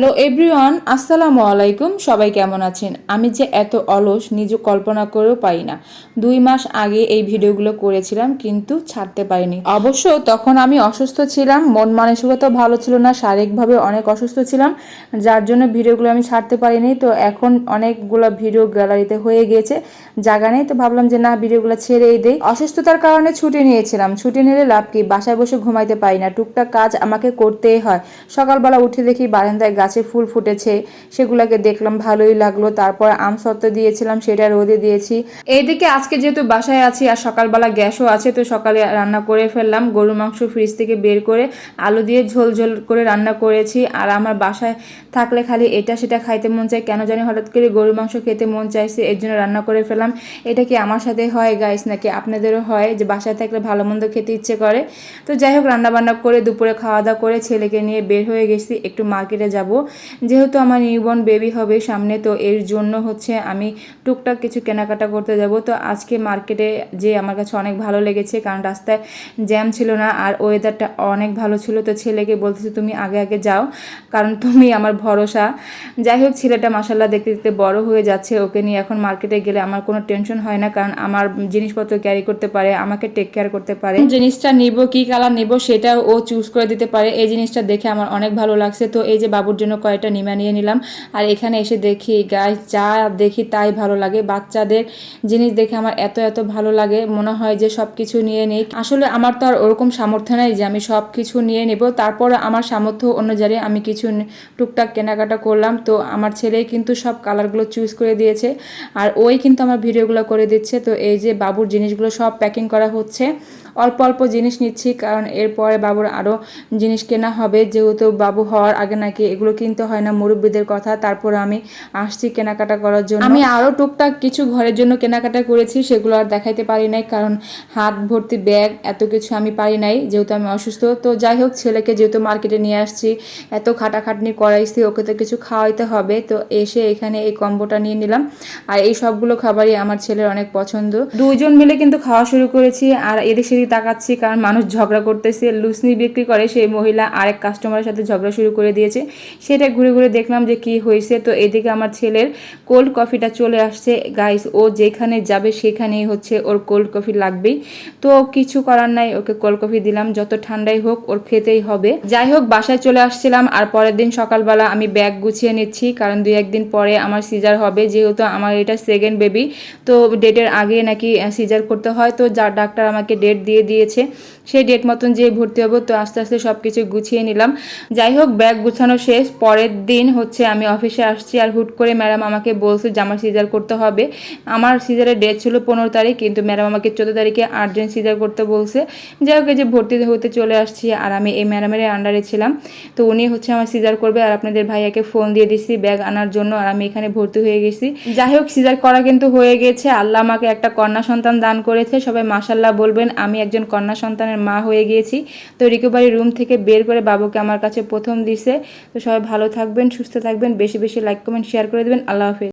Hello everyone, আসসালামু আলাইকুম। সবাই কেমন আছেন? আমি যে এত অলস, নিজে কল্পনা করেও পাই না। দুই মাস আগে এই ভিডিওগুলো করেছিলাম, কিন্তু ছাড়তে পারিনি। অবশ্য তখন আমি অসুস্থ ছিলাম, মন মানসিকতা ভালো ছিল না, শারীরিকভাবে অনেক অসুস্থ ছিলাম, যার জন্য ভিডিওগুলো আমি ছাড়তে পারিনি। তো এখন অনেকগুলো ভিডিও গ্যালারিতে হয়ে গিয়েছে, জায়গা নেই, তো ভাবলাম যে না, ভিডিওগুলো ছেড়েই দেই। অসুস্থতার কারণে ছুটি নিয়েছিলাম। ছুটি নিলে লাভ কি? বাসায় বসে ঘুমাইতে পারি না। টুকটাক কাজ আমাকে করতেই হয়। সকালবেলা উঠে দেখি বারান্দায় গাছে ফুল ফুটেছে, সেগুলোকে দেখলাম ভালোই লাগল। তারপর আম সত্ত্ব দিয়েছিলাম, সেটা রোদে দিয়েছি। এইদিকে আজকে যেহেতু বাসায় আছি আর সকালবেলা গ্যাসও আছে, তো সকালে রান্না করে ফেললাম। গরু মাংস ফ্রিজ থেকে বের করে আলু দিয়ে ঝোল ঝোল করে রান্না করেছি। আর আমার বাসায় থাকলে খালি এটা সেটা খাইতে মন চায়। কেন জানি হঠাৎ করে গরু মাংস খেতে মন চাইছে, এর জন্য রান্না করে ফেললাম। এটা কি আমার সাথে হয় গাইস নাকি আপনাদেরও হয় যে বাসায় থাকলে ভালো মন্দ খেতে ইচ্ছে করে? তো যাই হোক রান্না বান্না করে দুপুরে খাওয়া দাওয়া করে ছেলেকে নিয়ে বের হয়ে গেছি, একটু মার্কেটে যাব। যেহেতু আমার নিউবর্ন বেবি হবে সামনে, তো এর জন্য হচ্ছে আমি টুকটাক কিছু কেনাকাটা করতে যাব। তো আজকে মার্কেটে যে আমার কাছে অনেক ভালো লেগেছে, কারণ রাস্তায় জ্যাম ছিল না আর ওয়েদারটা অনেক ভালো ছিল, তো ছেলেকে বলতেছে, তুমি আগে আগে যাও। কারণ তুমি আমার ভরসা। যাই হোক, ছেলেটা মাসাল্লাহ দেখতে দেখতে বড় হয়ে যাচ্ছে। ওকে নিয়ে এখন মার্কেটে গেলে আমার কোনো টেনশন হয় না, কারণ আমার জিনিসপত্র ক্যারি করতে পারে, আমাকে টেক কেয়ার করতে পারে। জিনিসটা নিব, কি কালার নিব সেটা ও চুজ করে দিতে পারে। এই জিনিসটা দেখে আমার অনেক ভালো লাগছে। তো এই যে বাবুর জন্য কয়েকটা নিমা নিয়ে নিলাম। আর এখানে এসে দেখি গাছ যা দেখি তাই ভালো লাগে। বাচ্চাদের জিনিস দেখে আমার এত এত ভালো লাগে। মনে হয় যে সব কিছু নিয়ে নেই। আসলে আমার তো আর ওরকম সামর্থ্য নেই যে আমি সব কিছু নিয়ে নেব। তারপর আমার সামর্থ্য অনুযায়ী আমি কিছু টুকটাক কেনাকাটা করলাম। তো আমার ছেলেই কিন্তু সব কালারগুলো চুজ করে দিয়েছে। আর ওই কিন্তু আমার ভিডিওগুলো করে দিচ্ছে। তো এই যে বাবুর জিনিসগুলো সব প্যাকিং করা হচ্ছে। অল্প অল্প জিনিস নিচ্ছি। কারণ এরপরে বাবুর আরও জিনিস কেনা হবে। যেহেতু বাবু হওয়ার আগে নাকি এগুলো কিনতে হয় না, মুরব্বীদের কথা। তারপর আমি আসছি কেনাকাটা করার জন্য। আমি আরও টুকটাক কিছু ঘরের জন্য কেনাকাটা করেছি, সেগুলো আর দেখাইতে পারি নাই, কারণ হাত ভর্তি ব্যাগ এত কিছু আমি পারি নাই, যেহেতু আমি অসুস্থ। তো যাই হোক, ছেলেকে যেহেতু মার্কেটে নিয়ে আসছি, এত খাটাখাটনি করাইছি, ওকে তো কিছু খাওয়াইতে হবে। তো এসে এখানে এই কম্বোটা নিয়ে নিলাম। আর এই সবগুলো খাবারই আমার ছেলের অনেক পছন্দ। দুইজন মিলে কিন্তু খাওয়া শুরু করেছি, আর এদিক সেদিক তাকাচ্ছি, কারণ মানুষ ঝগড়া করতেছে লুসনি বিক্রি করে, সেই মহিলা আরেক কাস্টমারের সাথে ঝগড়া শুরু করে দিয়েছে। সেটা ঘুরে ঘুরে দেখলাম যে কি হয়েছে। তো এদিকে আমার ছেলের কোল্ড কফিটা চলে আসছে। গাইস ও যেখানে যাবে সেখানেই হচ্ছে ওর কোল্ড কফি লাগবেই। তো কিছু করার নাই, ওকে কোল্ড কফি দিলাম। যত ঠান্ডাই হোক, ওর খেতেই হবে। যাই হোক, বাসায় চলে আসছিলাম। আর পরের দিন সকালবেলা আমি ব্যাগ গুছিয়ে নিচ্ছি, কারণ দুই একদিন পরে আমার সিজার হবে। যেহেতু আমার এটা সেকেন্ড বেবি তো ডেটের আগে নাকি সিজার করতে হয়। তো যা ডাক্তার আমাকে ডেট দিয়ে দিয়েছে, সেই ডেট মতন যে ভর্তি হব। তো আস্তে আস্তে সব কিছু গুছিয়ে নিলাম। যাই হোক ব্যাগ গুছানো শেষ। পরের দিন হচ্ছে আমি অফিসে আসছি আর হুট করে ম্যাডাম আমাকে বলছে যে আমার সিজার করতে হবে। আমার সিজারের ডেট ছিল পনেরো তারিখ, কিন্তু ম্যাডাম আমাকে চোদ্দ তারিখে আর্জেন্ট সিজার করতে বলছে। যাই হোক যে ভর্তি হতে চলে আসছি আর আমি এই ম্যাডামের আন্ডারে ছিলাম। তো উনি হচ্ছে আমার সিজার করবে আর আপনাদের ভাইয়াকে ফোন দিয়ে দিছি ব্যাগ আনার জন্য আর আমি এখানে ভর্তি হয়ে গেছি। যাই হোক, সিজার করা কিন্তু হয়ে গেছে। আল্লাহ আমাকে একটা কন্যা সন্তান দান করেছে। সবাই মাসাল্লাহ বলবেন, আমি একজন কন্যা সন্তানের মা হয়ে গিয়েছি। তো রিকভারি রুম থেকে বের করে বাবুকে আমার কাছে প্রথম দিছে। তো সবাই ভালো থাকবেন সুস্থ থাকবেন বেশি বেশি লাইক কমেন্ট শেয়ার করে দেবেন। আল্লাহ হাফিজ।